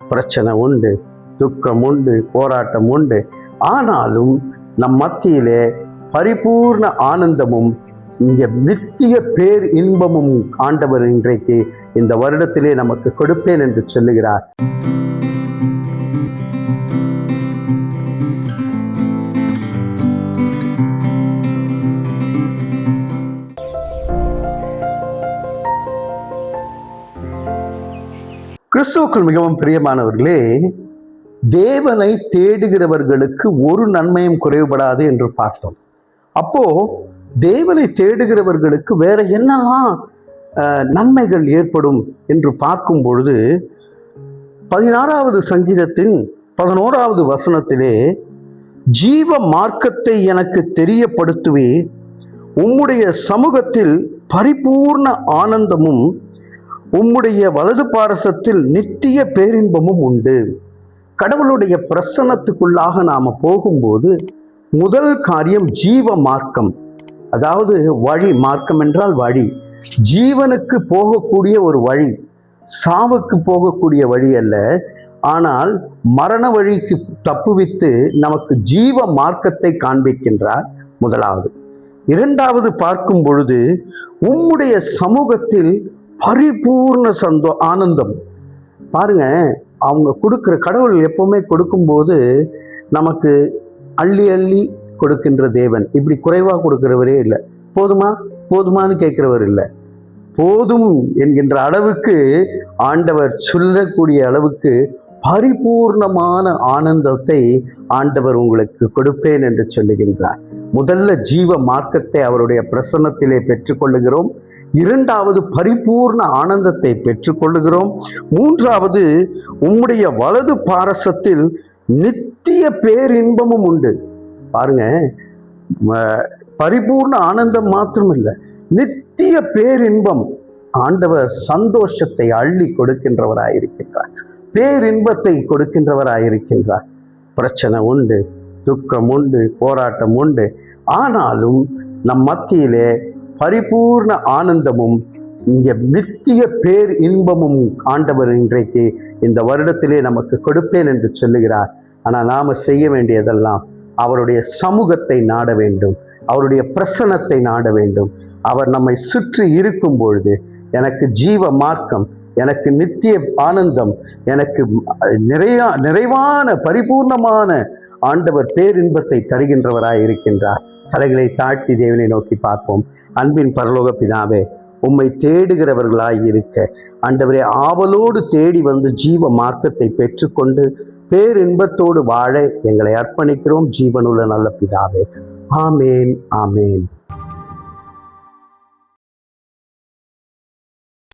பிரச்சனை உண்டு துக்கம் உண்டு போராட்டம் உண்டு. ஆனாலும் நம் மத்தியிலே பரிபூர்ண ஆனந்தமும் இங்கே நித்திய பேர் இன்பமும் ஆண்டவர் இன்றைக்கு இந்த வருடத்திலே நமக்கு கொடுப்பேன் என்று சொல்லுகிறார். கிறிஸ்துவுக்குள் மிகவும் பிரியமானவர்களே தேவனை தேடுகிறவர்களுக்கு ஒரு நன்மையும் குறைவுபடாது என்று பார்த்தோம். அப்போ தேவனை தேடுகிறவர்களுக்கு வேற என்னெல்லாம் நன்மைகள் ஏற்படும் என்று பார்க்கும் பொழுது பதினாறாவது சங்கீதத்தின் பதினோராவது வசனத்திலே ஜீவ மார்க்கத்தை எனக்கு தெரியப்படுத்துவே உம்முடைய சமூகத்தில் பரிபூர்ண ஆனந்தமும் உம்முடைய வலது பாரசத்தில் நித்திய பேரின்பமும் உண்டு. கடவுளுடைய பிரசன்னத்துக்குள்ளாக நாம் போகும்போது முதல் காரியம் ஜீவ மார்க்கம் அதாவது வழி மார்க்கம் என்றால் வழி. ஜீவனுக்கு போகக்கூடிய ஒரு வழி சாவுக்கு போகக்கூடிய வழி அல்ல. ஆனால் மரண வழிக்கு தப்புவித்து நமக்கு ஜீவ மார்க்கத்தை காண்பிக்கின்றார் முதலாவது. இரண்டாவது பார்க்கும் பொழுது உம்முடைய சமூகத்தில் பரிபூர்ண சந்தோ ஆனந்தம். பாருங்க அவங்க கொடுக்குற கடவுள் எப்பவுமே கொடுக்கும்போது நமக்கு அள்ளி அள்ளி கொடுக்கின்ற தேவன். இப்படி குறைவாக கொடுக்கிறவரே இல்லை. போதுமா? போதுமான்னு கேட்கிறவர் இல்லை. போதும் என்கின்ற அளவுக்கு ஆண்டவர் சொல்லக்கூடிய அளவுக்கு பரிபூர்ணமான ஆனந்தத்தை ஆண்டவர் உங்களுக்கு கொடுப்பேன் என்று சொல்லுகின்றார். முதல்ல ஜீவ மார்க்கத்தை அவருடைய பிரசன்னத்திலே பெற்றுக்கொள்ளுகிறோம். இரண்டாவது பரிபூர்ண ஆனந்தத்தை பெற்றுக்கொள்ளுகிறோம். மூன்றாவது உம்முடைய வலது பாரசத்தில் நித்திய பேரின்பமும் உண்டு. பாருங்க பரிபூர்ண ஆனந்தம் மாத்திரமில்லை நித்திய பேரின்பம். ஆண்டவர் சந்தோஷத்தை அள்ளி கொடுக்கின்றவராயிருக்கின்றார். பேரின்பத்தை கொடுக்கின்றவராயிருக்கின்றார். பிரச்சனை உண்டு. துக்கம் உண்டு போராட்டம் உண்டு. ஆனாலும் நம் மத்தியிலே பரிபூர்ண ஆனந்தமும் இங்கே நித்திய பேர் இன்பமும் ஆண்டவர் இன்றைக்கு இந்த வருடத்திலே நமக்கு கொடுப்பேன் என்று சொல்லுகிறார். ஆனால் நாம் செய்ய வேண்டியதெல்லாம் அவருடைய சமூகத்தை நாட வேண்டும் அவருடைய பிரசனத்தை நாட வேண்டும். அவர் நம்மை சுற்றி இருக்கும் பொழுது எனக்கு ஜீவ மார்க்கம் எனக்கு நித்திய ஆனந்தம் எனக்கு நிறையா நிறைவான பரிபூர்ணமான ஆண்டவர் பேரின்பத்தை தருகின்றவராய் இருக்கின்றார். தலைகளை தாழ்த்தி தேவனை நோக்கி பார்ப்போம். அன்பின் பரலோக பிதாவே உம்மை தேடுகிறவர்களாய் இருக்க. ஆண்டவரே ஆவலோடு தேடி வந்து ஜீவ மார்க்கத்தை பெற்றுக்கொண்டு பேரின்பத்தோடு வாழ எங்களை அர்ப்பணிக்கிறோம். ஜீவனுள்ள நல்ல பிதாவே. ஆமேன் ஆமேன்.